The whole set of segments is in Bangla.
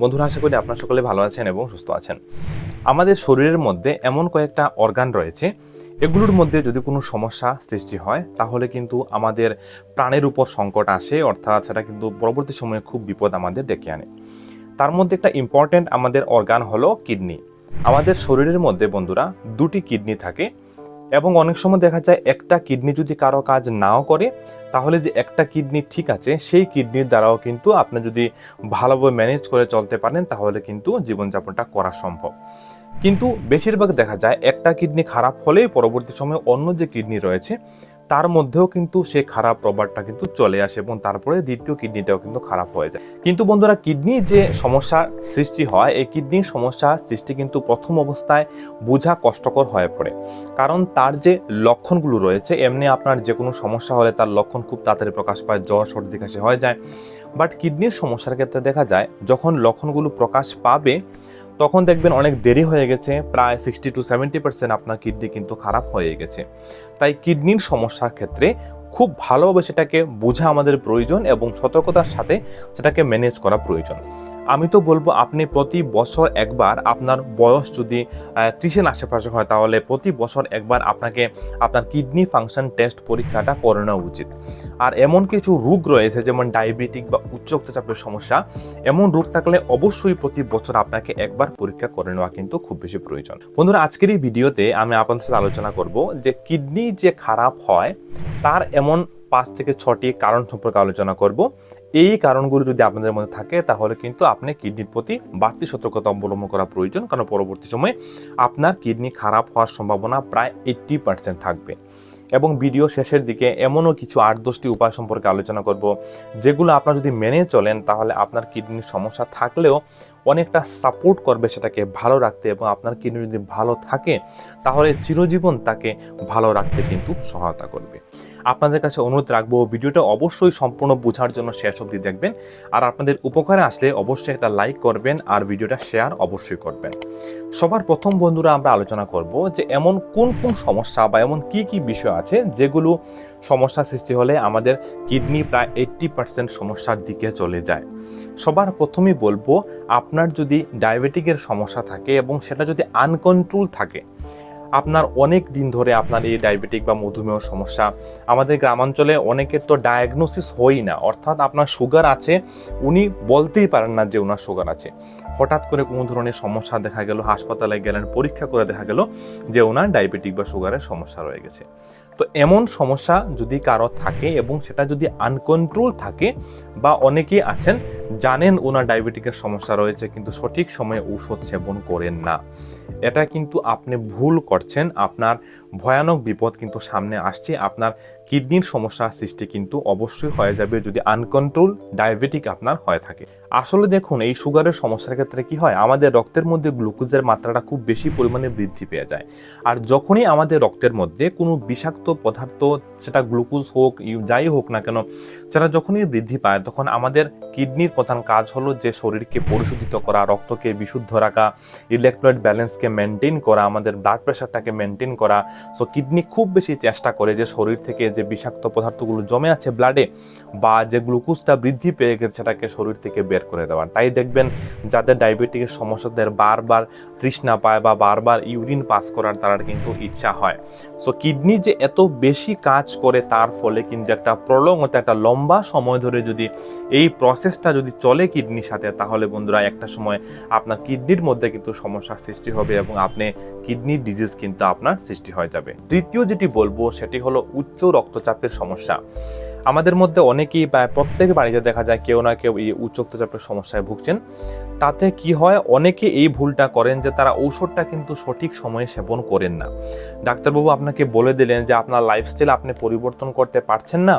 বন্ধুরা, আশা করি আপনারা সকলে ভালো আছেন এবং সুস্থ আছেন। আমাদের শরীরের মধ্যে এমন কয়েকটা অর্গান রয়েছে, এগুলোর মধ্যে যদি কোনো সমস্যা সৃষ্টি হয়, তাহলে কিন্তু আমাদের প্রাণের উপর সংকট আসে, অর্থাৎ সেটা কিন্তু পরবর্তী সময়ে খুব বিপদ আমাদের ডেকে আনে। তার মধ্যে একটা ইম্পর্ট্যান্ট আমাদের অর্গান হলো কিডনি আমাদের শরীরের মধ্যে বন্ধুরা, দুটি কিডনি থাকে। এবং অনেক সময় দেখা যায় একটা কিডনি যদি কারও কাজ নাও করে, তাহলে যে একটা কিডনি ঠিক আছে, সেই কিডনির দ্বারাও কিন্তু আপনি যদি ভালোভাবে ম্যানেজ করে চলতে পারেন, তাহলে কিন্তু জীবনযাপনটা করা সম্ভব। কিন্তু বেশিরভাগ দেখা যায় একটা কিডনি খারাপ হলেই পরবর্তী সময়ে অন্য যে কিডনি রয়েছে তার মধ্যেও কিন্তু সে খারাপ প্রভাবটা কিন্তু চলে আসে এবং তারপরে দ্বিতীয় কিডনিটাও কিন্তু খারাপ হয়ে যায়। কিন্তু বন্ধুরা কিডনি যে সমস্যা সৃষ্টি হয়, এই কিডনির সমস্যা সৃষ্টি কিন্তু প্রথম অবস্থায় বোঝা কষ্টকর হয়ে পড়ে। কারণ তার যে লক্ষণগুলো রয়েছে, এমনি আপনার যে কোনো সমস্যা হলে তার লক্ষণ খুব তাড়াতাড়ি প্রকাশ পায়, জ্বর, সর্দি কাশি হয়ে যায়। বাট কিডনির সমস্যার ক্ষেত্রে দেখা যায়, যখন লক্ষণগুলো প্রকাশ পাবে তখন দেখবেন অনেক দেরি হয়ে গেছে, প্রায় সিক্সটি টু সেভেন্টি পার্সেন্ট আপনার কিডনি কিন্তু খারাপ হয়ে গেছে। তাই কিডনির সমস্যার ক্ষেত্রে খুব ভালোভাবে সেটাকে বোঝা আমাদের প্রয়োজন এবং সতর্কতার সাথে সেটাকে ম্যানেজ করা প্রয়োজন। আমি তো বলব আপনি প্রতি বছর একবার আপনার বয়স যদি ত্রিশের আশেপাশে হয়, তাহলে প্রতি বছর একবার আপনাকে আপনার কিডনি ফাংশন টেস্ট পরীক্ষাটা করে নেওয়া উচিত। আর এমন কিছু রোগ রয়েছে, যেমন ডায়াবেটিক বা উচ্চ রক্তচাপের সমস্যা, এমন রোগ থাকলে অবশ্যই প্রতি বছর আপনাকে একবার পরীক্ষা করে নেওয়া কিন্তু খুব বেশি প্রয়োজন। বন্ধুরা, আজকের এই ভিডিওতে আমি আপনাদের সাথে আলোচনা করব যে কিডনি যে খারাপ হয়, তার এমন পাঁচ থেকে ছটি কারণ সম্পর্কে আলোচনা করব। এই কারণগুলো যদি আপনাদের মধ্যে থাকে, তাহলে কিন্তু আপনি কিডনির প্রতি বাড়তি সতর্কতা অবলম্বন করা প্রয়োজন। কারণ পরবর্তী সময়ে আপনার কিডনি খারাপ হওয়ার সম্ভাবনা প্রায় এইট্টি পার্সেন্ট থাকবে। এবং ভিডিও শেষের দিকে এমনও কিছু আট দশটি উপায় সম্পর্কে আলোচনা করব, যেগুলো আপনার যদি মেনে চলেন, তাহলে আপনার কিডনির সমস্যা থাকলেও অনেকটা সাপোর্ট করবে সেটাকে ভালো রাখতে এবং আপনার কিডনি যদি ভালো থাকে, তাহলে চিরজীবন তাকে ভালো রাখতে কিন্তু সহায়তা করবে। আপনাদের কাছে অনুরোধ রাখব, ভিডিওটা অবশ্যই সম্পূর্ণ বোঝার জন্য শেষ অবধি দেখবেন। আর আপনাদের উপকারে আসলে অবশ্যই একটা লাইক করবেন আর ভিডিওটা শেয়ার অবশ্যই করবেন। সবার প্রথম বন্ধুরা আমরা আলোচনা করব যে এমন কোন কোন সমস্যা বা এমন কি কি বিষয় আছে যেগুলো সমস্যা সৃষ্টি হলে আমাদের কিডনি প্রায় এইট্টি পার্সেন্ট সমস্যার দিকে চলে যায়। সবার প্রথমে বলব আপনার যদি ডায়াবেটিকের সমস্যা থাকে এবং সেটা যদি আনকন্ট্রোল থাকে আপনার অনেক দিন ধরে আপনার এই ডায়াবেটিক বা মধুমেহ সমস্যা। আমাদের গ্রামাঞ্চলে অনেকের তো ডায়াগনোসিস হই না। অর্থাৎ আপনার সুগার আছে, উনি বলতেই পারেন না যে ওনার সুগার আছে। হঠাৎ করে কোনো ধরনের সমস্যা দেখা গেল, হাসপাতালে গেলেন, পরীক্ষা করে দেখা গেল যে ওনার ডায়াবেটিক বা সুগারের সমস্যা রয়ে গেছে। তো এমন সমস্যা যদি কারও থাকে এবং সেটা যদি আনকন্ট্রোল থাকে বা অনেকেই আছেন, জানেন ওনার ডায়াবেটিকের সমস্যা রয়েছে, কিন্তু সঠিক সময়ে ঔষধ সেবন করেন না। এটা কিন্তু আপনি ভুল করছেন। আপনার ভয়ানক বিপদ কিন্তু সামনে আসছে। আপনার কিডনির সমস্যা সৃষ্টি কিন্তু অবশ্যই হয়ে যাবে যদি আনকন্ট্রোল ডায়াবেটিক আপনার হয়ে থাকে। আসলে দেখুন, এই সুগারের সমস্যার ক্ষেত্রে কি হয়? আমাদের রক্তের মধ্যে গ্লুকোজের মাত্রাটা খুব বেশি পরিমাণে বৃদ্ধি পেয়ে যায়। আর যখনই আমাদের রক্তের মধ্যে কোনো বিষাক্ত পদার্থ, সেটা গ্লুকোজ হোক যাই হোক না কেন, সেটা যখনই বৃদ্ধি পায়, তখন আমাদের কিডনির প্রধান কাজ হলো যে শরীরকে পরিশোধিত করা, রক্তকে বিশুদ্ধ রাখা ইলেকট্রয়েড ব্যালেন্সকে মেনটেন করা, আমাদের ব্লাড প্রেশারটাকে মেনটেন করা। সো কিডনি খুব বেশি চেষ্টা করে যে শরীর থেকে যে বিষাক্ত পদার্থগুলো জমে আছে ব্লাডে বা যে গ্লুকোজটা বৃদ্ধি পেয়ে গেছে সেটাকে শরীর থেকে বের করে দেওয়ার তাই দেখবেন যাদের ডায়াবেটিকের সমস্যাদের বারবার তৃষ্ণা পায় বা বারবার ইউরিন পাস করার তার কিন্তু ইচ্ছা হয়। সো কিডনি যে এত বেশি কাজ করে তার ফলে কিন্তু একটা প্রলং একটা লম্বা সময় ধরে যদি এই প্রসেসটা যদি চলে কিডনির সাথে, তাহলে বন্ধুরা একটা সময় আপনার কিডনির মধ্যে কিন্তু সমস্যার সৃষ্টি হবে এবং আপনি কিডনি ডিজিজ কিন্তু আপনার সৃষ্টি হয়ে যাবে। তৃতীয় যেটি বলব, সেটি হলো উচ্চ রক্তচাপের সমস্যা। আমাদের মধ্যে অনেকেই প্রত্যেক বাড়িতে দেখা যায় কেউ না কেউ এই উচ্চ রক্তচাপের সমস্যায় ভুগছেন। তাতে কি হয়? অনেকে এই ভুলটা করেন যে তারা ঔষধটা কিন্তু সঠিক সময়ে সেবন করেন না। ডাক্তারবাবু আপনাকে বলে দিলেন যে আপনার লাইফস্টাইল আপনি পরিবর্তন করতে পারছেন না,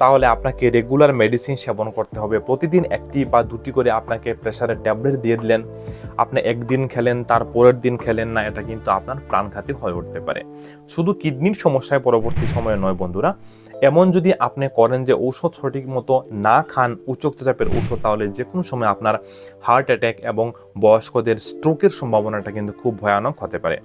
তাহলে আপনাকে রেগুলার মেডিসিন সেবন করতে হবে। প্রতিদিন একটি বা দুটি করে আপনাকে প্রেশারের ট্যাবলেট দিয়ে দিলেন। আপনি একদিন খেলেন, তার পরের দিন খেলেন না, এটা কিন্তু আপনার প্রাণঘাতী হয়ে উঠতে পারে। শুধু কিডনির সমস্যায় পরবর্তী সময়ে নয় বন্ধুরা, এমন যদি আপনি করেন যে ঔষধ সঠিক মতো না খান উচ্চ ঔষধ, তাহলে যে কোনো সময় আপনার হার্ট অ্যাটাক এবং বয়স্কদের স্ট্রোকের সম্ভাবনাটা কিন্তু খুব ভয়ানক হতে পারে।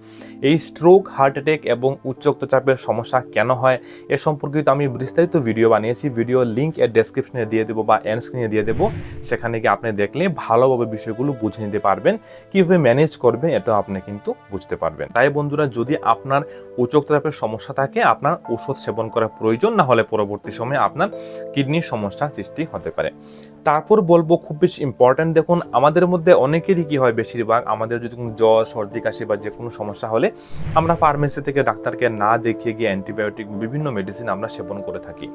এই স্ট্রোক হার্ট অ্যাটাক এবং উচ্চ রক্তচাপের সমস্যা কেন হয়, এ সম্পর্কিত আমি বিস্তারিত ভিডিও বানিয়েছি। ভিডিও লিঙ্ক এর ডেসক্রিপশনে দিয়ে দেবো বা এন্ড স্ক্রিনে দিয়ে দেবো। সেখানে গিয়ে আপনি দেখলে ভালোভাবে বিষয়গুলো বুঝে নিতে পারবেন। কীভাবে ম্যানেজ করবে এটা আপনি কিন্তু বুঝতে পারবেন। তাই বন্ধুরা, যদি আপনার উচ্চ রক্তচাপের সমস্যা থাকে, আপনার ওষুধ সেবন করা প্রয়োজন, না হলে পরবর্তী সময়ে আপনার কিডনির সমস্যা সৃষ্টি হতে পারে। তারপর বলব, খুব বেশি ইম্পর্ট্যান্ট দেখুন, আমাদের মধ্যে অনেকেরই কি হয় বেশিরভাগ, আমাদের যদি কোনো জ্বর, সর্দি, কাশি বা যে কোনো সমস্যা হলে আমরা ফার্মেসি থেকে ডাক্তারকে না দেখিয়ে গিয়ে অ্যান্টিবায়োটিক বিভিন্ন মেডিসিন আমরা সেবন করে থাকি।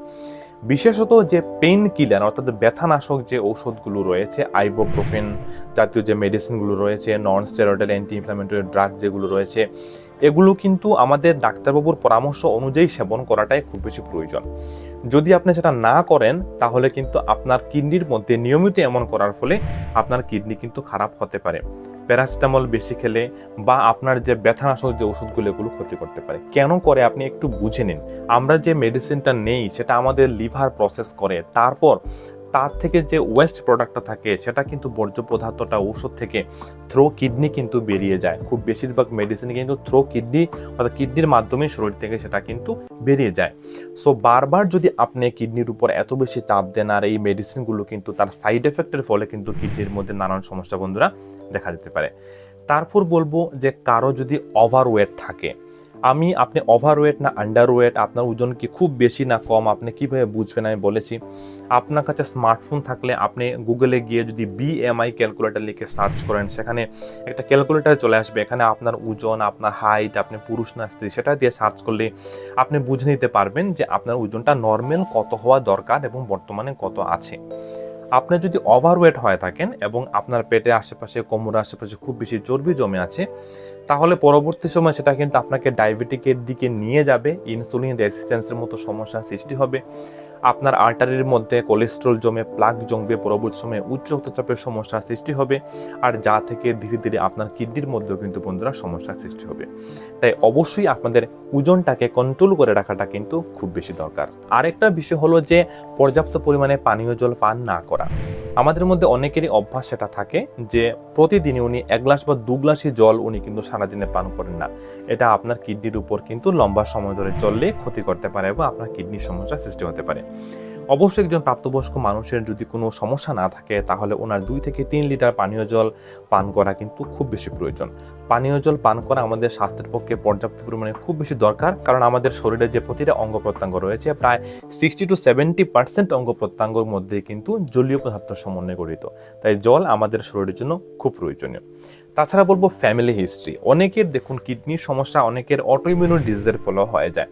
বিশেষত যে পেইন কিলার অর্থাৎ ব্যথানাশক যে ঔষধগুলো রয়েছে আইবোপ্রোফেন জাতীয় যে মেডিসিনগুলো রয়েছে non steroidal anti inflammatory drug যেগুলো রয়েছে, এগুলো কিন্তু আমাদের ডাক্তারবাবুর পরামর্শ অনুযায়ী সেবন করাটাই খুব বেশি প্রয়োজন। যদি আপনি সেটা না করেন, তাহলে কিন্তু আপনার কিডনির মধ্যে নিয়মিত এমন করার ফলে আপনার কিডনি কিন্তু খারাপ হতে পারে। প্যারাসিটামল বেশি খেলে বা আপনার যে ব্যথানাশক যে ওষুধগুলো, এগুলো ক্ষতি করতে পারে। কেন করে? আপনি একটু বুঝে নিন। আমরা যে মেডিসিনটা নেই, সেটা আমাদের লিভার প্রসেস করে। তারপর তার থেকে যে ওয়েস্ট প্রোডাক্টটা থাকে, সেটা কিন্তু বর্জ্য পদার্থটা ঔষধ থেকে থ্রো কিডনি কিন্তু বেরিয়ে যায়। খুব বেশিরভাগ মেডিসিন কিন্তু থ্রো কিডনি অর্থাৎ কিডনির মাধ্যমে শরীর থেকে সেটা কিন্তু বেরিয়ে যায়। সো বারবার যদি আপনি কিডনির উপর এত বেশি চাপ দেন আর এই মেডিসিনগুলো কিন্তু তার সাইড এফেক্টের ফলে কিন্তু কিডনির মধ্যে নানান সমস্যা বন্ধুরা দেখা যেতে পারে। তারপর বলব যে কারও যদি ওভার ওয়েট থাকে, আমি, আপনি ওভার ওয়েট না আন্ডার ওয়েট আপনার ওজন কি খুব বেশি না কম, আপনি কীভাবে বুঝবেন আমি বলেছি। আপনার কাছে স্মার্টফোন থাকলে আপনি গুগলে গিয়ে যদি বিএমআই ক্যালকুলেটার লিখে সার্চ করেন, সেখানে একটা ক্যালকুলেটার চলে আসবে। এখানে আপনার ওজন, আপনার হাইট আপনি পুরুষ না স্ত্রী, সেটা দিয়ে সার্চ করলে আপনি বুঝে নিতে পারবেন যে আপনার ওজনটা নর্মাল কত হওয়া দরকার এবং বর্তমানে কত আছে। আপনি যদি ওভারওয়েট হয়ে থাকেন এবং আপনার পেটের আশেপাশে, কোমরের আশেপাশে খুব বেশি চর্বি জমে আছে, তাহলে পরবর্তী সময় সেটা কিন্তু আপনাকে ডায়াবেটিকের দিকে নিয়ে যাবে ইনসুলিন রেজিস্ট্যান্সের মতো সমস্যার সৃষ্টি হবে। আপনার আর্টারির মধ্যে কোলেস্ট্রল জমে প্লাক জমবে, পরবর্তী সময়ে উচ্চ রক্তচাপের সমস্যার সৃষ্টি হবে। আর যা থেকে ধীরে ধীরে আপনার কিডনির মধ্যেও কিন্তু বন্ধুরা সমস্যার সৃষ্টি হবে। তাই অবশ্যই আপনাদের ওজনটাকে কন্ট্রোল করে রাখাটা কিন্তু খুব বেশি দরকার। আরেকটা বিষয় হলো যে, পর্যাপ্ত পরিমাণে পানীয় জল পান না করা। আমাদের মধ্যে অনেকেরই অভ্যাস সেটা থাকে যে, প্রতিদিনই উনি এক গ্লাস বা দু গ্লাসই জল উনি কিন্তু সারাদিনে পান করেন না। এটা আপনার কিডনির উপর কিন্তু লম্বা সময় ধরে চললে ক্ষতি করতে পারে এবং আপনার কিডনির সমস্যার সৃষ্টি হতে পারে। অবশ্যই একজন প্রাপ্তবয়স্ক মানুষের যদি কোনো সমস্যা না থাকে, তাহলে ওনার দুই থেকে তিন লিটার পানীয় জল পান করা কিন্তু খুব বেশি প্রয়োজন। পানীয় জল পান করা আমাদের স্বাস্থ্যের পক্ষে পর্যাপ্ত পরিমাণে খুব বেশি দরকার, কারণ আমাদের শরীরে যে প্রতিটা অঙ্গ প্রত্যঙ্গ রয়েছে, প্রায় সিক্সটি টু সেভেন্টি পার্সেন্ট অঙ্গ প্রত্যঙ্গর মধ্যে কিন্তু জলীয় পদার্থ সমন্বয়ে গঠিত। তাই জল আমাদের শরীরের জন্য খুব প্রয়োজনীয়। তাছাড়া বলব ফ্যামিলি হিস্ট্রি অনেকের দেখুন কিডনির সমস্যা, অনেকের অটোইমিউন ডিজিজের ফলে হয়ে যায়।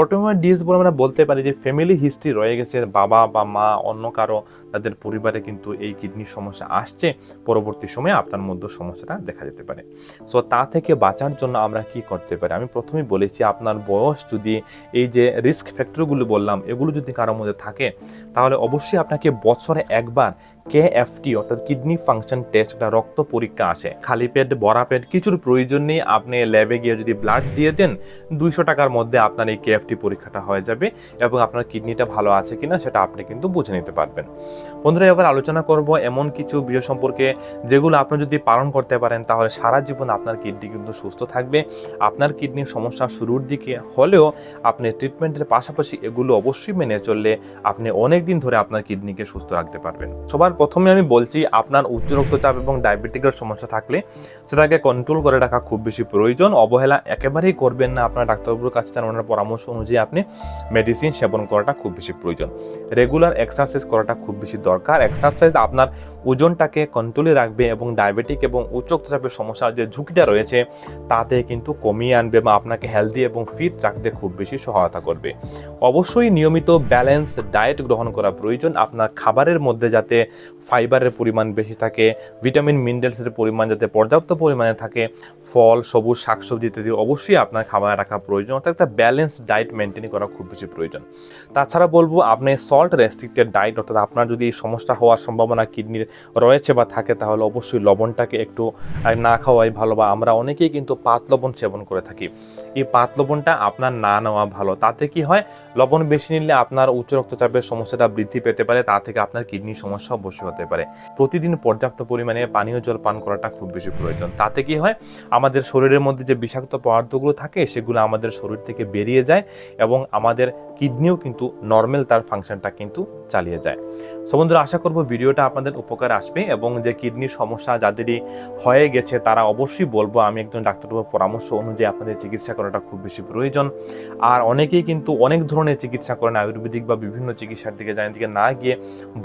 অটোইমিউন ডিএস বলে আমরা বলতে পারি যে ফ্যামিলি হিস্ট্রি রয়ে গেছে, বাবা বা মা, অন্য কারও তাদের পরিবারে কিন্তু এই কিডনির সমস্যা আসছে। পরবর্তী সময়ে আপনার মধ্যে সমস্যাটা দেখা যেতে পারে। সো তা থেকে বাঁচার জন্য আমরা কি করতে পারি? আমি প্রথমেই বলেছি, আপনার বয়স যদি এই যে রিস্ক ফ্যাক্টরগুলো বললাম, এগুলো যদি কারোর মধ্যে থাকে, তাহলে অবশ্যই আপনাকে বছরে একবার কেএফটি অর্থাৎ কিডনি ফাংশন টেস্ট একটা রক্ত পরীক্ষা আসে। খালি পেট, বড়া পেট কিছুর প্রয়োজন নেই। আপনি ল্যাবে গিয়ে যদি ব্লাড দিয়ে দেন, দুইশো টাকার মধ্যে আপনার এই কেএফটি পরীক্ষাটা হয়ে যাবে এবং আপনার কিডনিটা ভালো আছে কিনা সেটা আপনি কিন্তু বুঝে নিতে পারবেন। বন্ধুরা, এবার আলোচনা করব এমন কিছু বিষয় সম্পর্কে যেগুলো আপনি যদি পালন করতে পারেন, তাহলে সারা জীবন আপনার কিডনি কিন্তু সুস্থ থাকবে। আপনার কিডনির সমস্যা শুরুর দিকে হলেও আপনি ট্রিটমেন্টের পাশাপাশি এগুলো অবশ্যই মেনে চললে আপনি অনেক দিন ধরে আপনার কিডনিকে সুস্থ রাখতে পারবেন। সবার প্রথমে আমি বলছি, আপনার উচ্চ রক্তচাপ এবং ডায়াবেটিকের সমস্যা থাকলে সেটাকে কন্ট্রোল করে রাখা খুব বেশি প্রয়োজন। অবহেলা একেবারেই করবেন না। আপনার ডাক্তারবাবুর কাছে যান ওনার পরামর্শ অনুযায়ী আপনি মেডিসিন সেবন করাটা খুব বেশি প্রয়োজন। রেগুলার এক্সারসাইজ করাটা খুব বেশি দরকার। এক্সারসাইজ আপনার ওজনটাকে কন্ট্রোলে রাখবে এবং ডায়াবেটিক এবং উচ্চ রক্তচাপের সমস্যার যে ঝুঁকিটা রয়েছে, তাতে কিন্তু কমিয়ে আনবে বা আপনাকে হেলদি এবং ফিট রাখতে খুব বেশি সহায়তা করবে। অবশ্যই নিয়মিত ব্যালেন্স ডায়েট গ্রহণ করা প্রয়োজন। আপনার খাবারের মধ্যে যাতে ফাইবারের পরিমাণ বেশি থাকে, ভিটামিন, মিনারেলসের পরিমাণ যাতে পর্যাপ্ত পরিমাণে থাকে, ফল, সবুজ শাকসবজি ইত্যাদি অবশ্যই আপনার খাবার রাখা প্রয়োজন। অর্থাৎ একটা ব্যালেন্স ডায়েট মেনটেন করা খুব বেশি প্রয়োজন। তাছাড়া বলব, আপনি সল্ট রেস্ট্রিক্টেড ডায়েট অর্থাৎ আপনার যদি এই সমস্যা হওয়ার সম্ভাবনা কিডনির রয়েছে বা থাকে, তাহলে অবশ্যই লবণটাকে একটু না খাওয়াই ভালো বা আমরা অনেকেই কিন্তু পাত লবণ সেবন করে থাকি। এই পাত লবণটা আপনার না নেওয়া ভালো। তাতে কি হয়? লবণ বেশি নিলে আপনার উচ্চ রক্তচাপের সমস্যাটা বৃদ্ধি পেতে পারে, তা থেকে আপনার কিডনির সমস্যা অবশ্যই হতে পারে। প্রতিদিন পর্যাপ্ত পরিমাণে পানীয় জল পান করাটা খুব বেশি প্রয়োজন। তাতে কি হয়, আমাদের শরীরের মধ্যে যে বিষাক্ত পদার্থগুলো থাকে, সেগুলো আমাদের শরীর থেকে বেরিয়ে যায় এবং আমাদের কিডনিও কিন্তু নর্মাল তার ফাংশনটা কিন্তু চালিয়ে যায়। সো বন্ধুরা, আশা করব ভিডিওটা আপনাদের উপকার আসবে এবং যে কিডনির সমস্যা যাদেরই হয়ে গেছে, তারা অবশ্যই বলব, আমি একজন ডাক্তারবাবুর পরামর্শ অনুযায়ী আপনাদের চিকিৎসা করাটা খুব বেশি প্রয়োজন। আর অনেকেই কিন্তু অনেক ধরনের চিকিৎসা করেন, আয়ুর্বেদিক বা বিভিন্ন চিকিৎসার দিকে যান দিকে না গিয়ে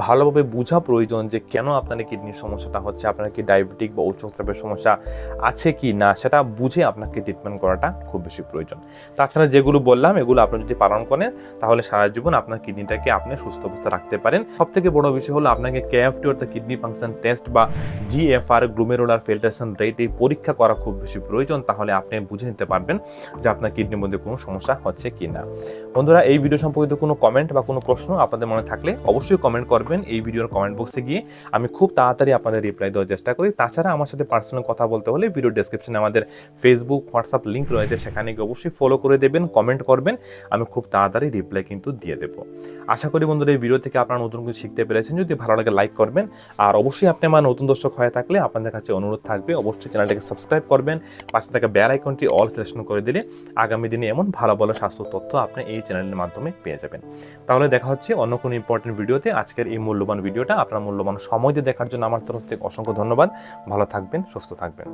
ভালোভাবে বোঝা প্রয়োজন যে কেন আপনার কিডনির সমস্যাটা হচ্ছে, আপনার কি ডায়াবেটিক বা উচ্চ রক্তচাপের সমস্যা আছে কি না, সেটা বুঝে আপনাকে ট্রিটমেন্ট করাটা খুব বেশি প্রয়োজন। তাছাড়া যেগুলো বললাম, এগুলো আপনি যদি পালন করেন তাহলে সারা জীবন আপনার কিডনিটাকে আপনি সুস্থ অবস্থা রাখতে পারেন। সব থেকে বড় বিষয় হলো আপনাকে কেএফটি অর্থাৎ কিডনি ফাংশন টেস্ট বা জিএফআর গ্লুমেরুলার ফিল্টারেশন রেট এই পরীক্ষা করা খুব বেশি প্রয়োজন, তাহলে আপনি বুঝে নিতে পারবেন যে আপনার কিডনির মধ্যে কোনো সমস্যা হচ্ছে কি না বন্ধুরা, এই ভিডিও সম্পর্কিত কোনো কমেন্ট বা কোনো প্রশ্ন আপনাদের মনে থাকলে অবশ্যই কমেন্ট করবেন এই ভিডিওর কমেন্ট বক্সে গিয়ে। আমি খুব তাড়াতাড়ি আপনাদের রিপ্লাই দেওয়ার চেষ্টা করি। তাছাড়া আমার সাথে পার্সোনাল কথা বলতে হলে ভিডিও ডেসক্রিপশনে আমাদের ফেসবুক হোয়াটসঅ্যাপ লিঙ্ক রয়েছে, সেখানে গিয়ে অবশ্যই ফলো করে দেবেন কমেন্ট করবেন। আমি খুব তাড়াতাড়ি রিপ্লাই কিন্তু দিয়ে দেবো। আশা করি বন্ধুরা, এই ভিডিও থেকে আপনারা নতুন কিছু শিখতে পেরেছেন। যদি ভালো লাগে লাইক করবেন। আর অবশ্যই আপনি আমার নতুন দর্শক হয়ে থাকলে আপনাদের কাছে অনুরোধ থাকবে, অবশ্যই চ্যানেলটাকে সাবস্ক্রাইব করবেন। পাশে থাকা বেল আইকনটি অল সিলেকশন করে দিলে আগামী দিনে এমন ভালো ভালো স্বাস্থ্য তথ্য আপনি এই চ্যানেলের মাধ্যমে পেয়ে যাবেন। তাহলে দেখা হচ্ছে অন্য কোনো ইম্পর্টেন্ট ভিডিওতে আজকের এই মূল্যবান ভিডিওটা আপনার মূল্যবান সময় দিয়ে দেখার জন্য আমার তরফ থেকে অসংখ্য ধন্যবাদ। ভালো থাকবেন, সুস্থ থাকবেন।